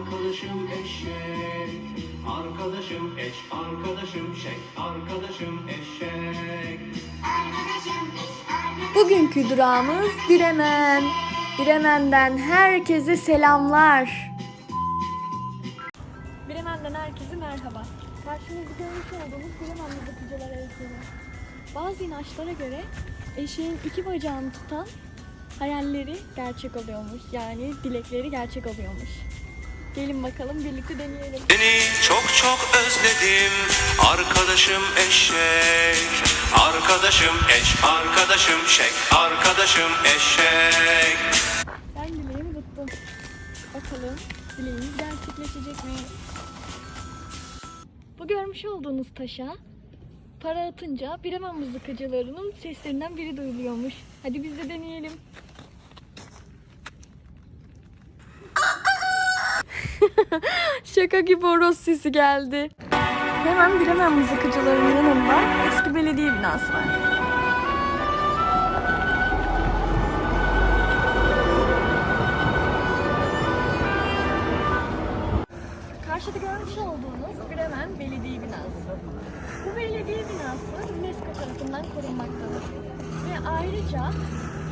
Arkadaşım eşek, arkadaşım eş, arkadaşım şek, arkadaşım eşek. Bugünkü durağımız Bremen. Bremen'den herkese selamlar. Bremen'den herkese merhaba. Karşınızda görmüş olduğunuz Bremen bakıcılar heykeli. Bazı inançlara göre eşeğin iki bacağını tutan hayalleri gerçek oluyormuş. Yani dilekleri gerçek oluyormuş. Gelin bakalım birlikte deneyelim. Seni çok çok özledim, arkadaşım eşek, arkadaşım eş, arkadaşım şek, arkadaşım eşek. Ben dileğimi tuttum. Bakalım dileğimiz gerçekleşecek mi? Bu görmüş olduğunuz taşa para atınca Bremen mızıkacılarının seslerinden biri duyuluyormuş. Hadi biz de deneyelim. Şaka gibi horoz sesi geldi. Hemen Bremen mızıkacılarının yanında eski belediye binası var. Karşıda görmüş olduğunuz Bremen Belediye Binası. Bu belediye binası UNESCO tarafından korunmaktadır. Ve ayrıca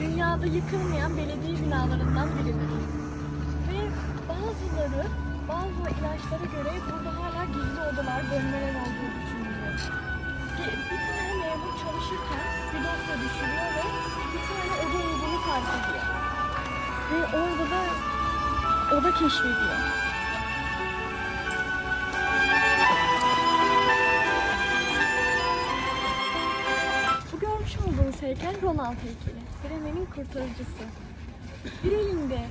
dünyada yıkılmayan belediye binalarından biridir. Ve bazıları, bazı ilaçlara göre burada hala gizli odalar, bölmeler olduğu düşünülüyor. Bir tane memur çalışırken bir dosya düşürüyor ve bir tane oda olduğunu fark ediyor. Ve orada da oda keşfediyor. Bu görmüş olduğunuz heykel Ronald heykeli. Bremen'in kurtarıcısı. Bir elinde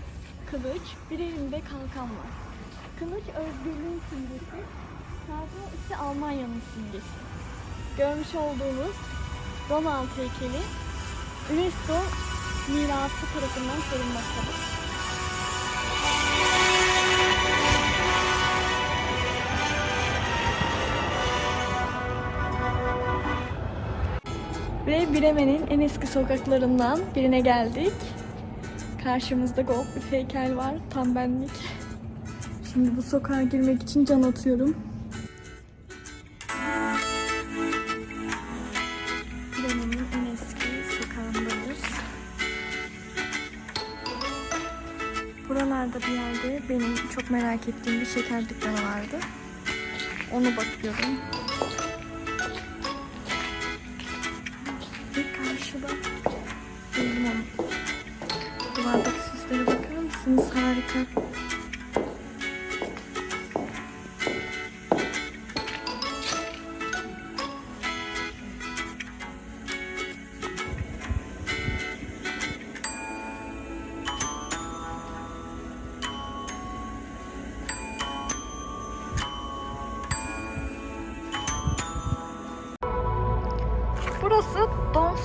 kılıç, bir elinde kalkan var. Kılıç özgürlüğün simgesi, kalkan ise Almanya'nın simgesi. Görmüş olduğunuz Ronald heykeli UNESCO mirası tarafından korunmaktadır. Ve Bremen'in en eski sokaklarından birine geldik. Karşımızda gold bir heykel var. Tam benlik. Şimdi bu sokağa girmek için can atıyorum. Bremen'in en eski sokağındayız. Buralarda bir yerde benim çok merak ettiğim bir şeker dükkanı vardı. Onu bakıyorum. Ve karşıda onu. Duvardaki süslere bakar mısınız? Harika.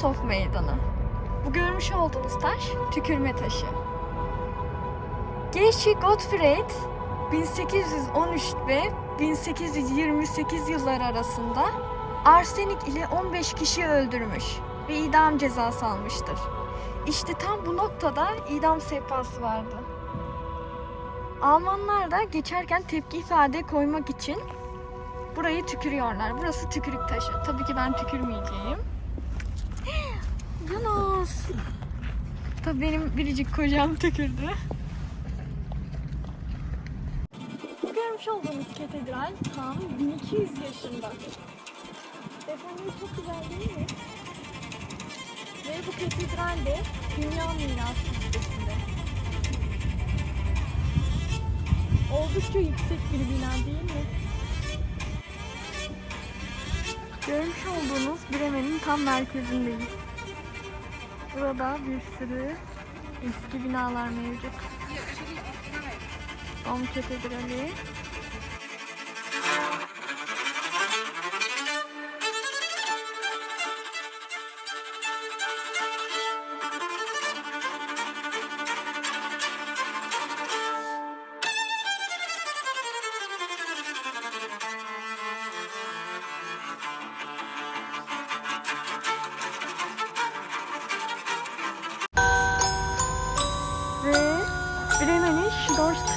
Donsof Meydanı. Bu görmüş olduğunuz taş tükürme taşı. Geşi Gottfried 1813 ve 1828 yılları arasında arsenik ile 15 kişi öldürmüş ve idam cezası almıştır. İşte tam bu noktada idam sehpası vardı. Almanlar da geçerken tepki ifade koymak için burayı tükürüyorlar. Burası tükürük taşı. Tabii ki ben tükürmeyeceğim. Tabii benim biricik kocam tükürdü. Görmüş olduğunuz katedral tam 1200 yaşında. Efendim çok güzel değil mi? Ve bu katedral de Dünya Mirası listesinde. Oldukça yüksek bir bina değil mi? Görmüş olduğunuz Bremen'in tam merkezindeyiz. Burada bir sürü eski binalar mevcut. Dom Katedrali.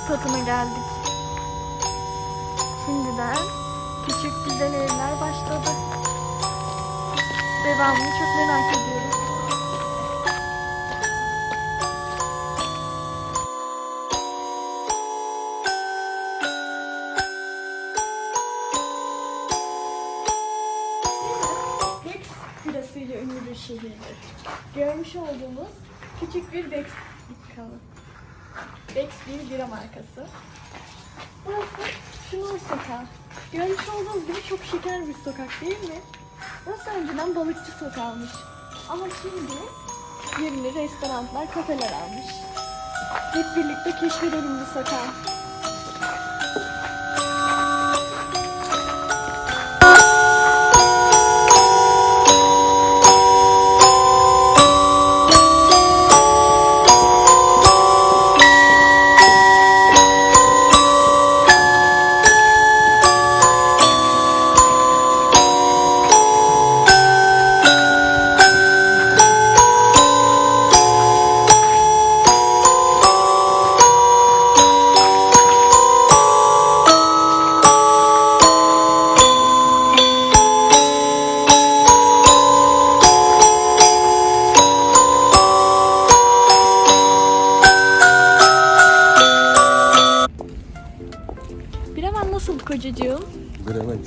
Stadt'ına geldik. Şimdiden küçük güzel evler başladı. Devamını çok merak ediyorum. Bex birasıyla ünlü. Görmüş olduğumuz küçük bir Bex dükkanı. Bex bir bira markası. Burası Şunur Sokağı. Görmüş olduğunuz gibi çok şeker bir sokak değil mi? Burası önceden balıkçı sokağıymış. Ama şimdi yerini restoranlar, kafeler almış. Hep birlikte keşfedelim bu sokağı.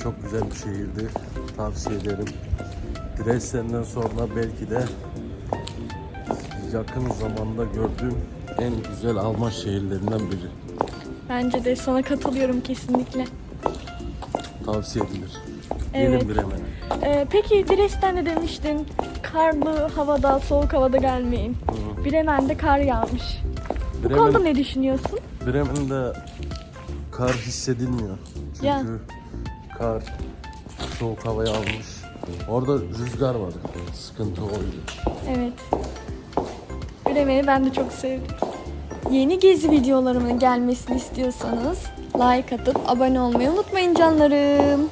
Çok güzel bir şehirdi. Tavsiye ederim. Dresden'den sonra belki de yakın zamanda gördüğüm en güzel Alman şehirlerinden biri. Bence de sana katılıyorum kesinlikle. Tavsiye edilir. Evet. Gelin Bremen'e. Ee, peki Dresden de demiştin karlı havada, soğuk havada gelmeyin. Bremen'de kar yağmış. Bu Bremen- konuda ne düşünüyorsun? Bremen'de kar hissedilmiyor. Çünkü Ya. Kar soğuk havaya almış. Orada rüzgar var. Sıkıntı oydu. Evet. Bremen'i ben de çok sevdim. Yeni gezi videolarımın gelmesini istiyorsanız like atıp abone olmayı unutmayın canlarım.